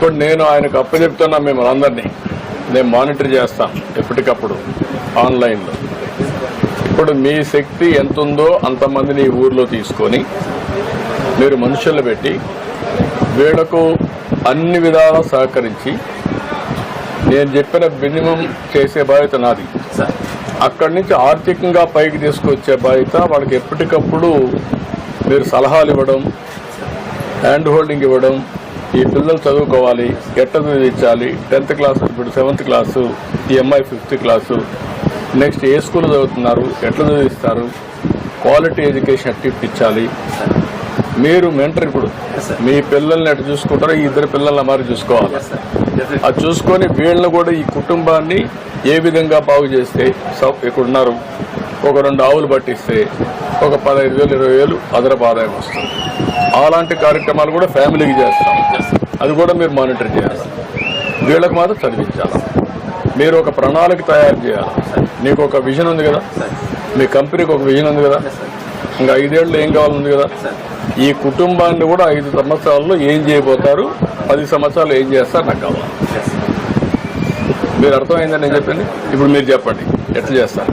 ఇప్పుడు నేను ఆయనకు అప్పచెప్తున్నా మిమ్మల్ని అందరినీ నేను మానిటర్ చేస్తాను ఎప్పటికప్పుడు ఆన్లైన్లో ఇప్పుడు మీ శక్తి ఎంత ఉందో అంతమందిని ఈ ఊర్లో తీసుకొని మీరు మనుషులు పెట్టి వీళ్ళకు అన్ని విధాలా సహకరించి నేను చెప్పిన మినిమం చేసే బాధ్యత నాది. అక్కడి నుంచి ఆర్థికంగా పైకి తీసుకొచ్చే బాధ్యత వాళ్ళకి ఎప్పటికప్పుడు మీరు సలహాలు ఇవ్వడం హ్యాండ్ హోల్డింగ్ ఇవ్వడం ఈ పిల్లలు చదువుకోవాలి ఎట్ట చదివించాలి టెన్త్ క్లాస్ ఇప్పుడు సెవెంత్ క్లాసు ఈ అమ్మాయి ఫిఫ్త్ క్లాసు. నెక్స్ట్ ఏ స్కూల్ చదువుతున్నారు ఎట్లా చదివిస్తారు? క్వాలిటీ ఎడ్యుకేషన్ ఎట్టిప్పించాలి మీరు మెంటర్ ఇప్పుడు. మీ పిల్లల్ని ఎట్లా చూసుకుంటారో ఈ ఇద్దరు పిల్లల్ని మరి చూసుకోవాలి. అది చూసుకొని వీళ్ళని కూడా ఈ కుటుంబాన్ని ఏ విధంగా బాగు చేస్తే స- ఇక్కడ ఉన్నారు ఒక రెండు ఆవులు పట్టిస్తే ఒక పదహైదు వేలు ఇరవై వేలు అదనపు ఆదాయం వస్తుంది. అలాంటి కార్యక్రమాలు కూడా ఫ్యామిలీకి చేస్తాం. అది కూడా మీరు మానిటర్ చేయాలి. వీళ్ళకి మాత్రం చదివించాలి. మీరు ఒక ప్రణాళిక తయారు చేయాలి. నీకు ఒక విజన్ ఉంది కదా? మీ కంపెనీకి ఒక విజన్ ఉంది కదా? ఇంకా ఐదేళ్ళు ఏం కావాలని కదా? సార్ ఈ కుటుంబాన్ని కూడా ఐదు సంవత్సరాల్లో ఏం చేయబోతారు? పది సంవత్సరాలు ఏం చేస్తారు? నాకు కావాలి మీరు అర్థమైందని నేను చెప్పింది ఇప్పుడు మీరు చెప్పండి. ఎట్లా చేస్తారు?